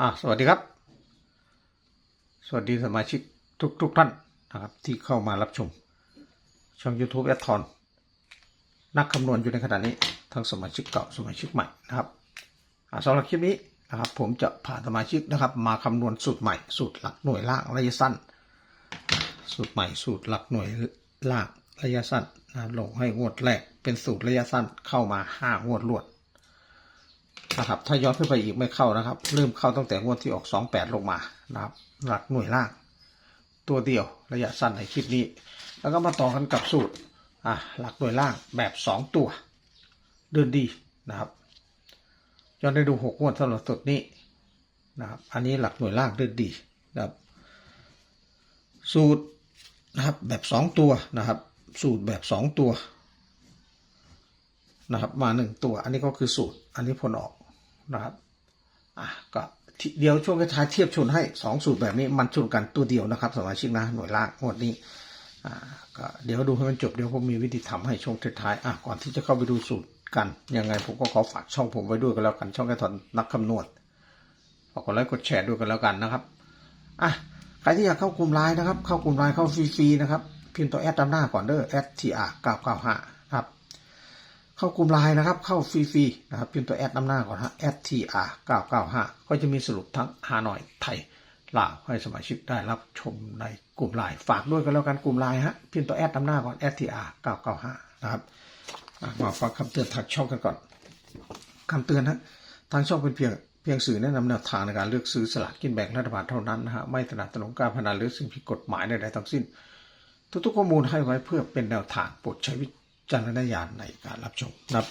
อ่าสวัสดีครับ สวัสดีสมาชิกทุกทุกท่านนะครับ ที่เข้ามารับชม ช่อง YouTube แอดทอนนักคำนวณอยู่ในขณะนี้ ทั้งสมาชิกเก่าสมาชิกใหม่นะครับอ่าสำหรับคลิปนี้นะครับ ผมจะพาสมาชิกนะครับ มาคำนวณสูตรใหม่ สูตรหลักหน่วยล่างระยะสั้น สูตรใหม่สูตรหลักหน่วยล่างระยะสั้นนะลงให้งวดแรกเป็นสูตรระยะสั้นเข้ามาห้างวดรวด นะครับ ถ้าย้อนขึ้นไปอีกไม่เข้านะครับ เริ่มเข้าตั้งแต่งวดที่ออก 28 ลงมานะครับ หลักหน่วยล่าง ตัวเดียวระยะสั้นในคลิปนี้ แล้วก็มาต่อกันกับสูตรอะหลักหน่วยล่างแบบ 2 ตัว เดินดีนะครับย้อนได้ดู 6 งวดสำหรับสูตรนี้นะครับ อันนี้หลักหน่วยล่างเดินดีนะครับ สูตรนะครับแบบ 2 ตัวนะครับ สูตรแบบ 2 ตัวนะครับมาหนึ่งตัว อันนี้ก็คือสูตร อันนี้ผลออก นะครับอะก็เดียวช่วงท้ายเทียบชนให้สองสูตรแบบนี้มันชนกันตัวเดียวนะครับสมาชิกนะหน่วยล่างงวดนี้อ่าก็เดี๋ยวดูให้มันจบเดี๋ยวผมมีวิธีทำให้ช่วงท้ายอะก่อนที่จะเข้าไปดูสูตรกันยังไงผมก็ขอฝากช่องผมไว้ด้วยกันแล้วกันช่องแกถอนนักคำนวณฝากกดไลค์กดแชร์ด้วยกันแล้วกันนะครับอะใครที่อยากเข้ากลุ่มไลน์นะครับ เข้ากลุ่มไลน์เข้าฟรีๆนะครับพิมพ์ตัวแอดตามหน้าก่อนเด้อแอดทีอาร์เก้าเก้าห้า เข้ากลุ่มไลน์นะครับ เข้าฟรีๆนะครับพิมพ์ตัวแอดนำหน้าก่อนฮะ STR 995ก็จะมีสรุปทั้งฮานอยไทยลาวให้สมาชิกได้รับชมในกลุ่มไลน์ฝากด้วยกันแล้วกันกลุ่มไลน์ฮะพิมพ์ตัวแอดนำหน้าก่อน STR 995นะครับมาฟังคำเตือนทางช่องกันก่อนคำเตือนฮะทางช่องเป็นเพียงเพียงสื่อแนะนำแนวทางในการเลือกซื้อสลากกินแบ่งรัฐบาลเท่านั้นนะฮะไม่สนับสนุนการพนันหรือสิ่งผิดกฎหมายใดๆทั้งสิ้น ทุกๆข้อมูลให้ไว้เพื่อเป็นแนวทางโปรดใช้วิ จารณญาณในการรับชมนะครับ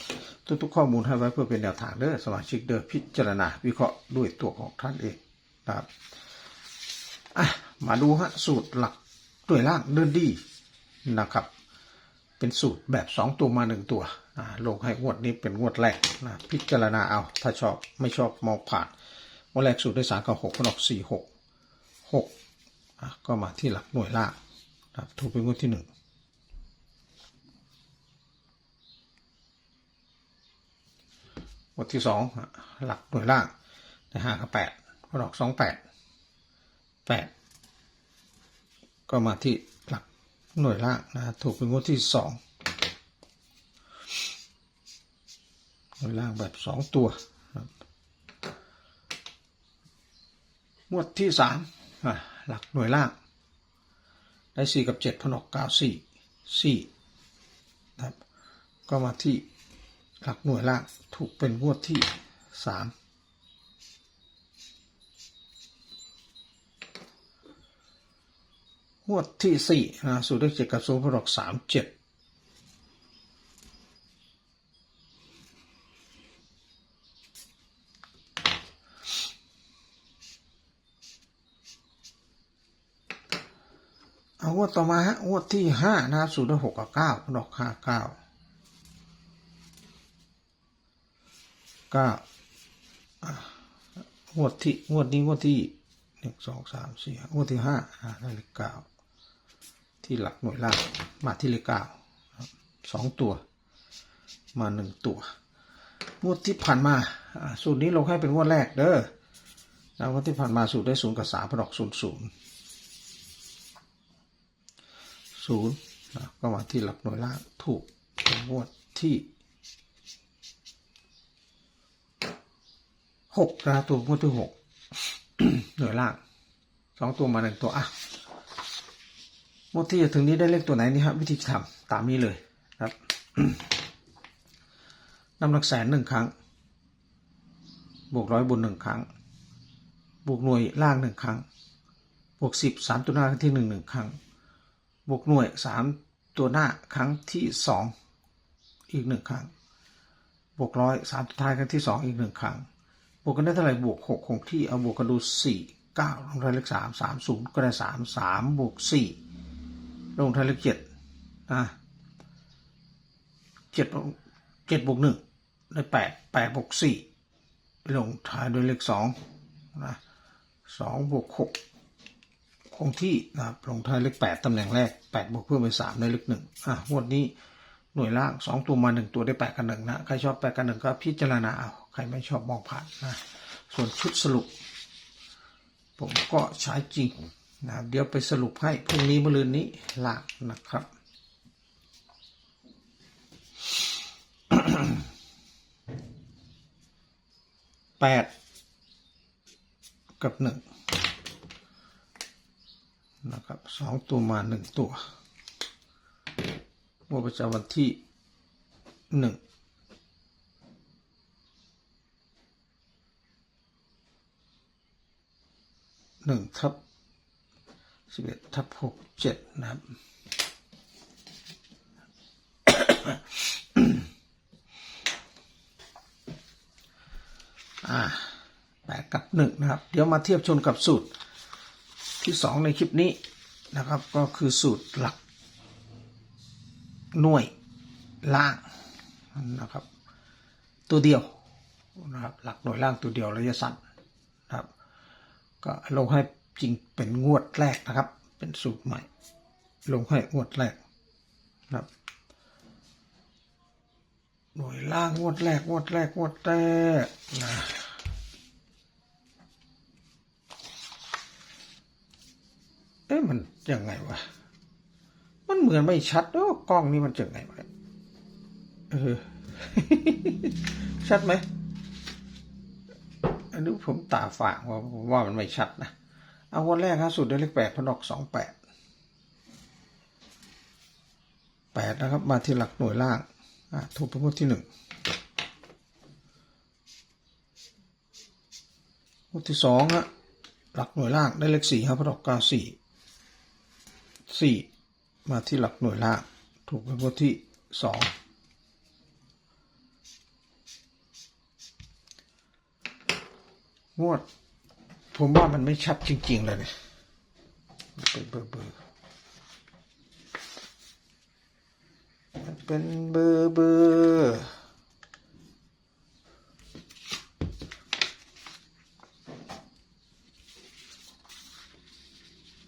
ทุกๆข้อมูลให้ไว้เพื่อเป็นแนวทางเด้อสมาชิกเด้อพิจารณาวิเคราะห์ด้วยตัวของท่านเองนะครับอะมาดูฮะสูตรหลักด้วยล่างเดินดีนะครับ เป็นสูตรแบบ 2 ตัวมา 1 ตัวอ่าลงให้งวดนี้เป็นงวดแรกนะพิจารณาเอา ถ้าชอบไม่ชอบมองผ่านงวดแรกสูตรได้สามกับหกพนออกสี่หกหกอะก็มาที่หลักหน่วยล่างนะครับถูกเป็นงวดที่หนึ่ง บทที่สองหลักหน่วยล่างในห้ากับแปดพอดอกสองแปดแปดก็มาที่หลักหน่วยล่างนะถูกเป็นงวดที่สองหน่วยล่างแบบสองตัวงวดที่สามหลักหน่วยล่าง ได้สี่กับเจ็ดพนอกเก้าสี่สี่นะครับก็มาที่ หลักหน่วยล่างถูกเป็นงวดที่สามงวดที่สี่นะสูตรเลขเจ็ดกับสูตรพลอกสามเจ็ดเอางวดต่อมาฮะงวดที่ห้านะสูตรเลขหกกับเก้าพลอกห้าเก้า ก็งวดที่งวดนี้งวดที่หนึ่งสองสามสี่งวดที่ห้าอ่าได้เลขเก้าที่หลักหน่วยล่างมาที่เลขเก้าสองตัว มาหนึ่งตัวงวดที่ผ่านมาสูตรนี้ลงให้เป็นงวดแรกเด้อแล้วงวดที่ผ่านมาสูตรได้ศูนย์กับสามพอดอกศูนย์ศูนย์ศูนย์ก็มาที่หลักหน่วยล่างถูกเป็นงวดที่ หกนะตัวงวดที่หกหน่วยล่างสองตัวมาหนึ่งตัวอะงวดที่จะถึงนี้ได้เลขตัวไหนนี่ครับวิธีทำตามนี้เลยครับนำหลักแสนหนึ่งครั้ง บวกร้อยบนหนึ่งครั้ง บวกหน่วยล่างหนึ่งครั้ง บวกสิบสามตัวหน้าครั้งที่หนึ่งหนึ่งครั้ง บวกหน่วยสามตัวหน้าครั้งที่สองอีกหนึ่งครั้ง บวกร้อยสามตัวท้ายครั้งที่สองอีกหนึ่งครั้ง บวกกันได้เท่าไหร่บวกหกคงที่เอาบวกกันดูสี่เก้าลงท้ายเลขสามสามศูนย์ก็ได้สามสามบวกสี่ลงท้ายเลขเจ็ดอะเจ็ดเจ็ดบวกหนึ่งได้แปดแปดบวกสี่ลงท้ายด้วยเลขสองนะสองบวกหกคงที่นะครับลงท้ายเลขแปดตำแหน่งแรกแปดบวกเพิ่มเป็นสามได้เลขหนึ่งอะงวดนี้หน่วยล่างสองตัวมาหนึ่งตัวได้แปดกันหนึ่งนะใครชอบแปดกันหนึ่งก็พิจารณาเอา ใครไม่ชอบมองผ่านนะส่วนชุดสรุป ผมก็ใช้จริงนะเดี๋ยวไปสรุปให้พรุ่งนี้มะรืนนี้ลากนะครับ แปด กับหนึ่งนะครับสองตัวมาหนึ่งตัวงวดประจำวันที่หนึ่ง หนึ่งทับสิบเอ็ดทับหกเจ็ดนะครับอ่าแปดกับหนึ่งนะครับ เดี๋ยวมาเทียบชนกับสูตรที่สองในคลิปนี้นะครับ ก็คือสูตรหลัก หน่วยล่างนะครับ ตัวเดียวนะครับ หลักหน่วยล่างตัวเดียวระยะสั้น ก็ลงให้จริงเป็นงวดแรกนะครับ เป็นสูตรใหม่ ลงให้งวดแรกนะครับหน่วยล่างงวดแรกงวดแรกงวดแรกนะเอ๊ะมันยังไงวะ มันเหมือนไม่ชัดเนอะกล้องนี้มันจะไงวะเออ ชัดไหม อันนี้ผมตาฝางว่าว่ามันไม่ชัดนะ เอาวันแรกครับสุดได้เลขแปดพนอกสองแปดแปดนะครับ มาที่หลักหน่วยล่างถูกเป็นงวดที่หนึ่งงวดที่สองฮะหลักหน่วยล่างได้เลขสี่ครับพนอกเก้าสี่สี่มาที่หลักหน่วยล่าง ถูกเป็นงวดที่สอง งวด ผมว่ามันไม่ชัดจริง ๆ เลยเนี่ยเป็นเบอร์เบอร์มันเป็นเบอร์เบอร์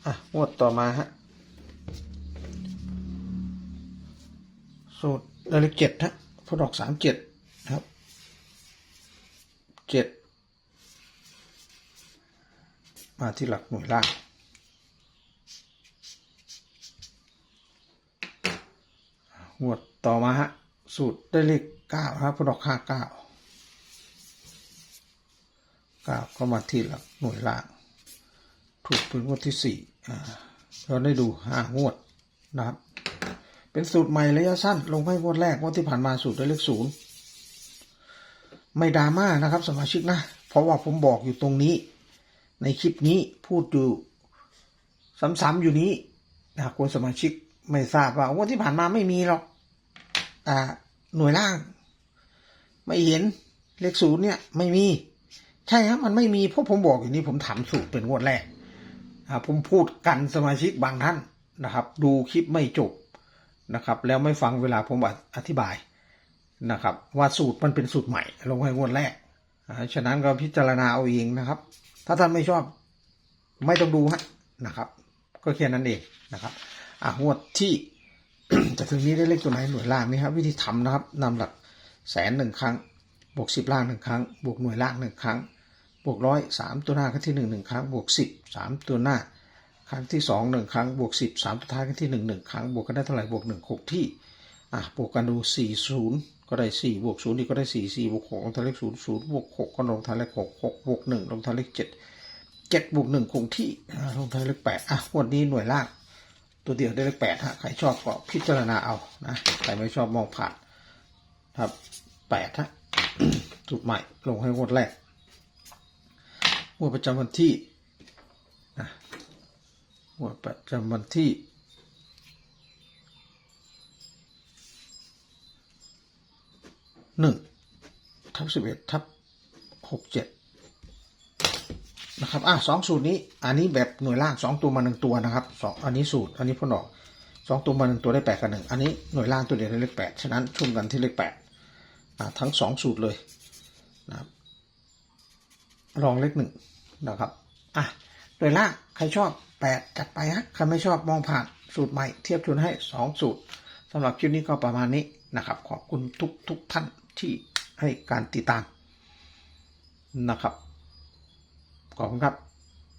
อะงวดต่อมาฮะสูตรเลขเจ็ดฮะพอดอกสามเจ็ดนะครับเจ็ด มาที่หลักหน่วยล่าง งวดต่อมาฮะ สูตรได้เลขเก้าครับพอดอกห้าเก้าเก้าก็มาที่หลักหน่วยล่าง ถูกเป็นงวดที่สี่อ่าเราได้ดูห้างวดนะครับ เป็นสูตรใหม่ระยะสั้น ลงให้งวดแรกงวดที่ผ่านมาสูตรได้เลขศูนย์ไม่ดราม่านะครับ สมาชิกนะ เพราะว่าผมบอกอยู่ตรงนี้ ในคลิปนี้พูดอยู่ซ้ำๆอยู่นี้นะคนสมาชิกไม่ทราบว่างวดที่ผ่านมาไม่มีหรอกอ่าหน่วยล่าง ไม่เห็นเลขศูนย์เนี่ย ไม่มี ใช่ครับมันไม่มีเพราะผมบอกอยู่นี้ผมถามสูตรเป็นงวดแรกอ่าผมพูดกันสมาชิกบางท่านนะครับ ดูคลิปไม่จบนะครับ แล้วไม่ฟังเวลาผมอธิบายนะครับ ว่าสูตรมันเป็นสูตรใหม่ ลงให้งวดแรกอ่าฉะนั้นก็พิจารณาเอาเองนะครับ ถ้าท่านไม่ชอบ ไม่ต้องดูฮะนะครับ ก็แค่นั้นเองนะครับอะงวดที่จะถึงนี้ได้เลขตัวไหนหน่วยล่างนี่ครับ วิธีทำนะครับนำหลักแสนหนึ่งครั้ง บวกสิบล่างหนึ่งครั้ง บวกหน่วยล่างหนึ่งครั้ง บวกร้อยสามตัวหน้าครั้งที่หนึ่งหนึ่งครั้ง บวกสิบสามตัวหน้า ครั้งที่สองหนึ่งครั้ง บวกสิบสามตัวท้ายครั้งที่หนึ่งหนึ่งครั้ง บวกกันได้เท่าไหร่บวกหนึ่งหกที่ อะบวกกันดูสี่ศูนย์ก็ได้สี่บวกศูนย์อีกก็ได้สี่สี่บวกหกลงท้ายเลขศูนย์ศูนย์บวกหกก็ลงท้ายเลขหกหกบวกหนึ่งลงท้ายเลขเจ็ดเจ็ดบวกหนึ่งคงที่ลงท้ายเลขแปดอะ วันนี้หน่วยล่าง ตัวเดียวได้เลขแปดฮะ ใครชอบก็พิจารณาเอา นะ ใครไม่ชอบมองผ่าน ครับแปดฮะสูตรใหม่ ลงให้งวดแรกงวดประจำวันที่นะงวดประจำวันที่ หนึ่งทับสิบเอ็ดทับหกเจ็ดนะครับ อะสองสูตรนี้ อันนี้แบบหน่วยล่างสองตัวมาหนึ่งตัวนะครับสองอันนี้สูตร อันนี้พ่นออกสองตัวมาหนึ่งตัวได้แปดกับหนึ่งอันนี้หน่วยล่างตัวเดียวได้เลขแปดฉะนั้นชุ่มกันที่เลขแปดอะทั้งสองสูตรเลยนะครับรองเลขหนึ่งนะครับ อะหน่วยล่างใครชอบแปดจัดไปฮะ ใครไม่ชอบมองผ่านสูตรใหม่เทียบชนให้สองสูตรสำหรับคลิปนี้ก็ประมาณนี้นะครับ ขอบคุณทุกทุกท่าน ที่ให้การติดตามนะครับ ขอบคุณครับ